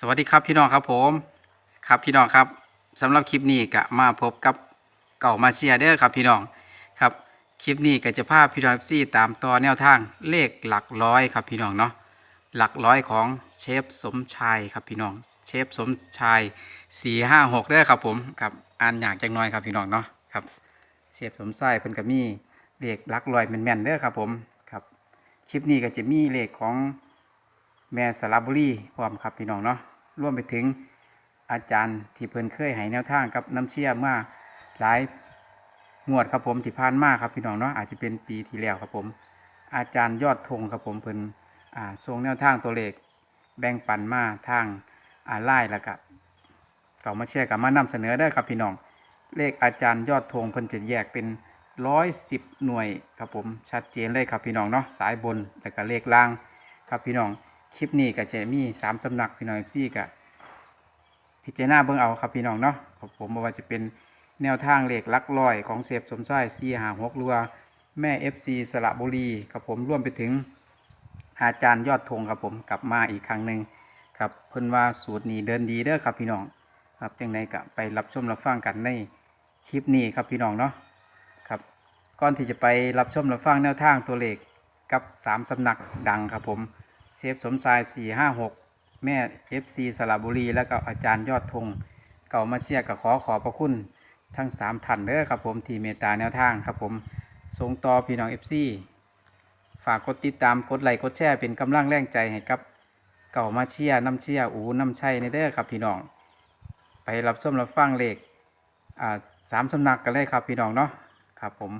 สวัสดีครับพี่น้องครับผมครับพี่น้องครับสำหรับคลิปนี้ก็มาพบกับเก่ามาเชียเด้อครับพี่น้องครับคลิปนี้ก็จะพาพี่น้องซี่ตามต่อแนวทางเลขหลักร้อยครับพี่น้องเนาะหลักร้อยของเชฟสมชายครับพี่น้องเชฟสมชายสี่ห้าหกเด้อครับผมครับอ่านอย่างจังน้อยครับพี่น้องเนาะครับเชฟสมชายเพิ่นก็มีเลขหลักร้อยแม่นๆเด้อครับผมครับคลิปนี้ก็จะมีเลขของ แม่สระบุรีพร้อมครับพี่น้องเนาะร่วมไปถึงอาจารย์ที่เพิ่นเคยให้แนวทางกับน้ำเชี่ยมาหลายงวดครับผมที่ผ่านมาครับพี่น้องเนาะอาจจะเป็นปีที่แล้วครับผม อาจารย์ยอดธงครับผมเพิ่นอ่าทรงแนวทางตัวเลขแบ่งปันมาทางอ่าไล่แล้วก็เก่ามาเชื่กับมานำเสนอได้ครับพี่น้อง เลขอาจารย์ยอดธงเพิ่นจะแยกเป็นร้อยสิบหน่วยครับผมชัดเจนเลยครับพี่น้องเนาะสายบนแล้วก็เลขล่างครับพี่น้อง คลิปนี้ก็จะมีสามสำนักพี่น้องเอฟซีกับพิจารณาเบิ่งเอาครับพี่น้องเนาะครับผมบ่ว่าจะเป็นแนวทางเหลขหลักร้อยของเสพสมชายซีหาหกหรือว่าแม่เอฟซีสระบุรีครับผมร่วมไปถึงอาจารย์ยอดธงครับผมกลับมาอีกครั้งหนึ่งครับเพิ่นว่าสูตรนี้เดินดีเด้อครับพี่น้องครับจังไดก็ไปรับชมรับฟังกันในคลิปนี้ครับพี่น้องเนาะครับก่อนที่จะไปรับชมรับฟังแนวทางตัวเลขกับสามสำนักดังครับผม เชฟสมชาย4 5 6แม่ FC สระบุรี แล้วก็อาจารย์ยอดธงเก่ามาเชียร์กับขอขอบพระคุณ ทั้ง3ท่านเด้อครับผมที่เมตตาแนวทางครับผมส่งต่อพี่น้อง FC ฝากกดติดตามกดไลค์กดแชร์เป็นกำลังแรงใจให้กับเก่ามาเชียร์น้ำเชียร์อูน้ำชัยในเด้อครับพี่น้อง ไปรับชมรับฟังเลขอ่าสามสำนักกันเลยครับพี่น้องเนาะครับผม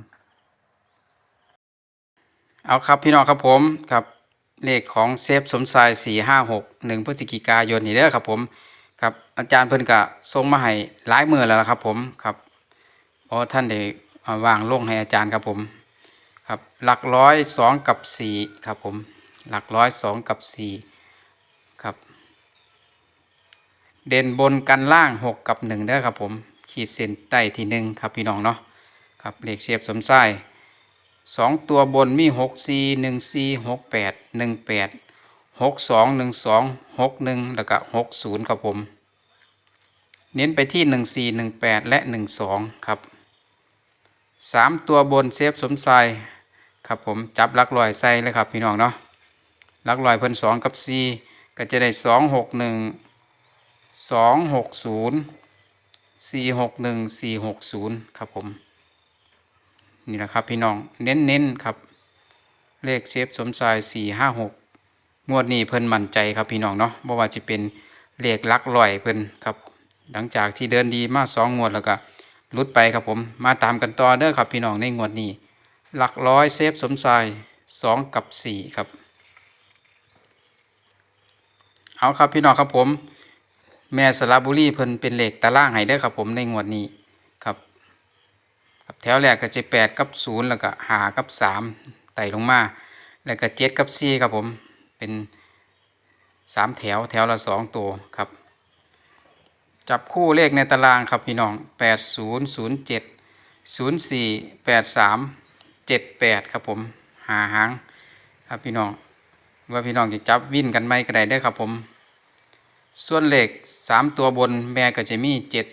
เอาครับพี่น้องครับผมครับ เลขของเซฟสมชายสี่ห้าหกหนึ่งพฤศจิกายนนี่เด้อครับผมครับอาจารย์เพิ่นกะส่งมาให้หลายมือแล้วละครับผมครับเพราะท่านได้วางลงให้อาจารย์ครับผมครับหลักร้อยสองกับสี่ครับผมหลักร้อยสองกับสี่ครับ เด่นบนกันล่างหกกับหนึ่งเด้อครับผมขีดเส้นใต้ที่หนึ่งครับพี่น้องเนาะครับเลขเสียบสมชาย สองตัวบนมีหกสี่หนึ่งสี่หกแปดหนึ่งแปดหกสองหนึ่งสองหกหนึ่งแล้วก็หกศูนย์ครับผม เน้นไปที่หนึ่งสี่หนึ่งแปดและหนึ่งสองครับสามตัวบนเซฟสมชายครับผมจับลักลอยใส่เลยครับพี่น้องเนาะลักลอยเพิ่นสองกับสี่ก็จะได้สองหกหนึ่งสองหกศูนย์สี่หกหนึ่งสี่หกศูนย์ครับผม นี่แหละครับพี่น้องเน้นเน้นๆครับ เลขเซฟสมชายสี่ห้าหกงวดนี้เพิ่นมั่นใจครับพี่น้องเนาะบ่ว่าจะเป็นเลขลักลอยเพิ่นครับ หลังจากที่เดินดีมาสองงวดแล้วก็ลุดไปครับผม มาตามกันต่อเด้อครับพี่น้องในงวดนี้ หลักร้อยเซฟสมชายสองกับสี่ครับ เอาครับพี่น้องครับผม แม่สระบุรีเพิ่นเป็นเลขตารางให้เด้อครับผมในงวดนี้ ครับแถวแรกก็จะแปดกับศูนย์แล้วก็หากับสามไต่ลงมา แล้วก็เจ็ดกับสี่ครับผม เป็นสามแถวแถวละสองตัวครับ จับคู่เลขในตารางครับพี่น้องแปดศูนย์ศูนย์เจ็ดศูนย์สี่แปดสามเจ็ดแปดครับผมหาหางครับพี่น้องว่าพี่น้องจะจับวิ่นกันไหมก็ได้เด้ครับผม ส่วนเลขสามตัวบนแม่ก็จะมีเจ็ด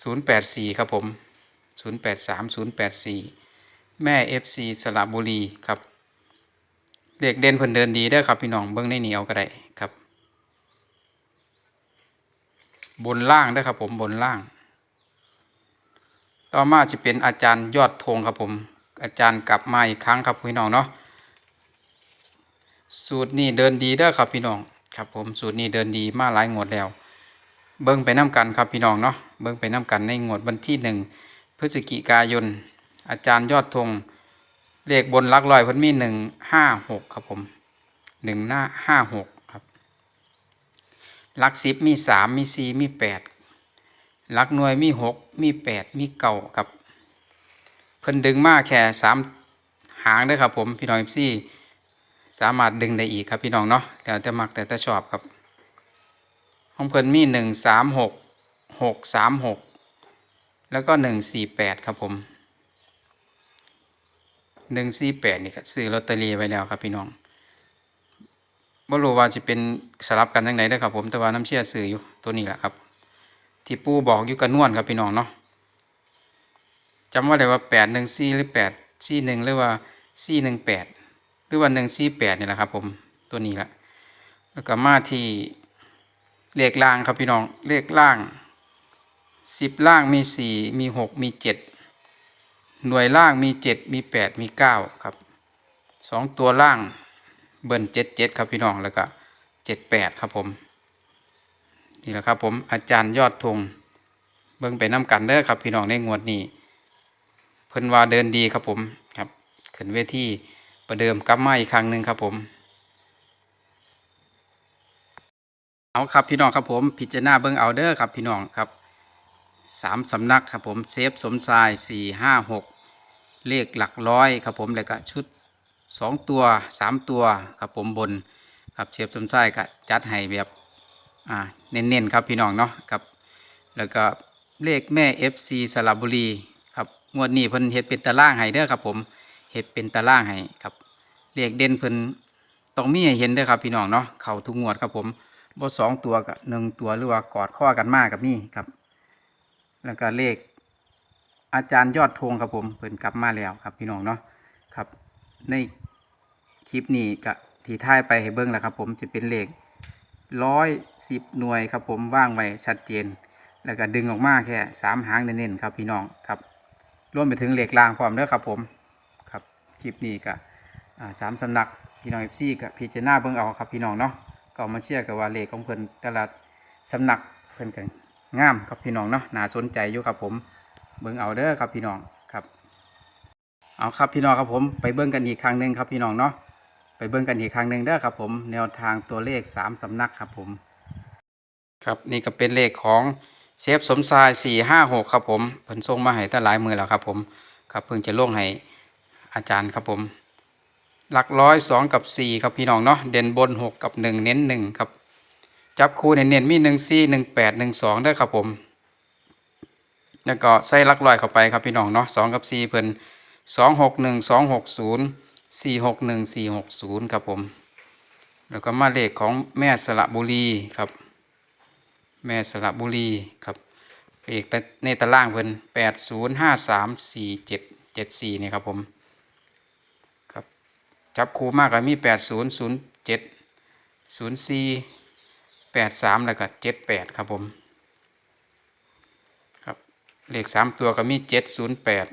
ศูนย์แปดสี่ครับผมศูนย์แปดสามศูนย์แปดสี่แม่เอฟซีสระบุรีครับเด็กเด่นเพิ่นเดินดีเด้อครับพี่น้องเบิ้องในเหนียวก็ได้ครับ บนล่างเด้อครับผมบนล่าง ต่อมาจะเป็นอาจารย์ยอดธงครับผม อาจารย์กลับมาอีกครั้งครับพี่น้องเนาะสูตรนี้เดินดีเด้อครับพี่น้องครับผมสูตรนี้เดินดีมาหลายงวดแล้ว เบิ้งไปน้ำกันครับพี่น้องเนาะเบิ้งไปน้ำกันในงวดวันที่หนึ่งพฤศจิกายน อาจารย์ยอดธงเลขบนลักลอยพิ่นมีหนึ่งห้าหกครับผมหนึ่งหน้าห้าหกครับลักสิบมีสามมีสี่มีแปดลักหน่วยมีหกมีแปดมีเก้าครับ เพิ่นดึงมาแค่สามหางเด้ครับผมพี่น้องเอฟซีสามารถดึงได้อีกครับพี่น้องเนาะแล้วแต่มักแต่แต่ชอบครับ ของเพิ่นมีหนึ่งสามหกหกสามหกแล้วก็หนึ่งสี่แปดครับผมหนึ่งสี่แปดนี่ก็ซื้อลอตเตอรี่ไว้แล้วครับพี่น้องบ่รู้ว่าจะเป็นสลับกันจังไดเด้ครับผม แต่ว่าน้ำเชื่อสื่ออยู่ตัวนี้แหละครับ ที่ปูบอกอยู่กันนวลครับพี่น้องเนาะจำว่าได้ว่าแปดหนึ่งสี่หรือแปดสี่หนึ่งหรือว่าสี่หนึ่งแปดหรือว่าหนึ่งสี่แปดนี่แหละครับผมตัวนี้แหละแล้วก็มาที่ เลขล่างครับพี่น้องเลขล่างสิบล่างมีสี่มีหกมีเจ็ดหน่วยล่างมีเจ็ดมีแปดมีเก้าครับสองตัวล่างเบิ้ลเจ็ดเจ็ดครับพี่น้องแล้วก็เจ็ดแปดครับผมนี่แหละครับผมอาจารย์ยอดธงเบิ้งไปน้ำกันเด้อครับ พี่น้องในงวดนี้เพิ่นว่าเดินดีครับผมครับขึ้นเวทีประเดิมกลับมาอีกครั้งหนึ่งครับผม เอาครับพี่น้องครับผมพิจารณาเบิ้งเอาเด้อครับพี่น้องครับสามสำนักครับผมเซฟสมชายสี่ห้าหกเลขหลักร้อยครับผมแล้วก็ชุดสองตัวสามตัวครับผมบนครับเชฟสมชายก็จัดให้แบบอ่าเน้นๆครับพี่น้องเนาะครับแล้วก็เลขแม่ FC สระบุรีครับงวดนี้เพิ่นเฮ็ดเป็นตารางให้เด้อครับผมเฮ็ดเป็นตารางให้ครับเลขเด่นเพิ่นต้องมีให้เห็นเด้อครับพี่น้องเนาะเข้าทุกงวดครับผม บ่สองตัวกับหนึ่งตัวหรือว่ากอดข้อกันมากกับนี่ครับ แล้วก็เลข อาจารย์ยอดธงครับผมเพิ่นกลับมาแล้วครับพี่น้องเนาะครับ ในคลิปนี้ก็ที่ท้ายไปให้เบิ่งแล้วครับ ผมจะเป็นเลขร้อยสิบหน่วยครับผมว่างไว้ชัดเจน แล้วก็ดึงออกมาแค่สามหางเน้นๆครับพี่น้องครับรวมไปถึงเหล็กรางพร้อมด้อครับผมครับคลิปนี้ก็อ่าสามสำนักพี่น้องเอฟซีกับพิจารณาเบิ่งเอาครับพี่น้องเนาะ ก็มาเชื่อกับว่าเลขของเพิ่นแต่ละสำนักเพิ่นกันงามครับพี่น้องเนาะน่าสนใจอยู่ครับผมเบิ่งเอาเด้อครับพี่น้องครับเอาครับพี่น้องครับผมไปเบิ่งกันอีกครั้งหนึ่งครับพี่น้องเนาะไปเบิ่งกันอีกครั้งหนึ่งเด้อครับผมแนวทางตัวเลขสามสำนักครับผมครับนี่ก็เป็นเลขของเชฟสมชายสี่ห้าหกครับผมเพิ่นส่งมาให้ตั้งหลายมือแล้วครับผมครับเพิ่งจะล่วงให้อาจารย์ครับผม หลักร้อยสองกับสี่ครับพี่น้องเนาะเด่นบนหกกับหนึ่งเน้นหนึ่งครับ จับคู่เน้นมีหนึ่งสี่หนึ่งแปดหนึ่งสองด้วยครับผม แล้วก็ใส่หลักร้อยเข้าไปครับพี่น้องเนาะสองกับสี่เพิ่นสองหกหนึ่งสองหกศูนย์สี่หกหนึ่งสี่หกศูนย์ครับผม แล้วก็มาเลขของแม่สระบุรีครับ แม่สระบุรีครับเอกในตารางเพิ่นแปดศูนย์ห้าสามสี่เจ็ดเจ็ดสี่นี่ครับผม จับคู่มากก็มีแปดศูนย์ศูนย์เจ็ดศูนย์สี่แปดสามแล้วก็เจ็ดแปดครับผมครับเลขสามตัวก็มีเจ็ดศูนย์แปด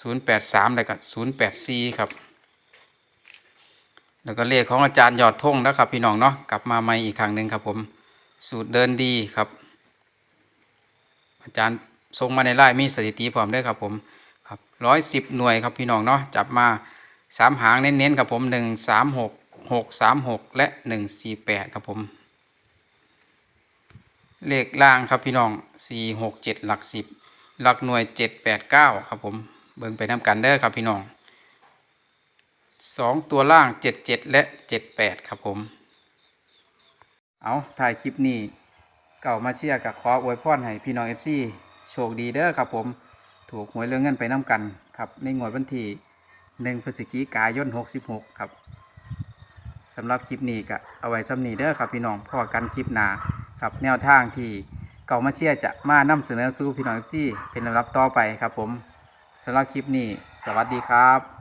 ศูนย์แปดสามแล้วก็ศูนย์แปดสี่ครับ แล้วก็เลขของอาจารย์ยอดธงนะครับพี่น้องเนาะกลับมาใหม่อีกครั้งหนึ่งครับผม สูตรเดินดีครับ อาจารย์ส่งมาในไลน์มีสถิติพร้อมด้วยครับผมครับร้อยสิบหน่วยครับพี่น้องเนาะจับมา สามหางเน้นๆครับผมหนึ่งสามหกหกสามหกและหนึ่งสี่แปดครับผม เลขล่างครับพี่น้องสี่หกเจ็ดหลักสิบหลักหน่วยเจ็ดแปดเก้าครับผม เบิ่งไปน้ำกันเด้อครับพี่น้องสองตัวล่างเจ็ดเจ็ดและเจ็ดแปดครับผม เอาถ่ายคลิปนี้เก่ามาเชียร์กับขออวยพรให้พี่น้องเอฟซีโชคดีเด้อครับผม ถูกหวยเรื่องเงินไปน้ำกันครับในงวดวันที่ หนึ่งพฤศจิกายนหกสิบหกครับสำหรับคลิปนี้ก็เอาไว้ซ้ำนี้เด้อครับพี่น้องพอกันคลิปหนาครับแนวทางที่เก่ามาเชียจะมานำเสนอสู่พี่น้องเอฟซีเป็นลำดับต่อไปครับผมสำหรับคลิปนี้ สวัสดีครับ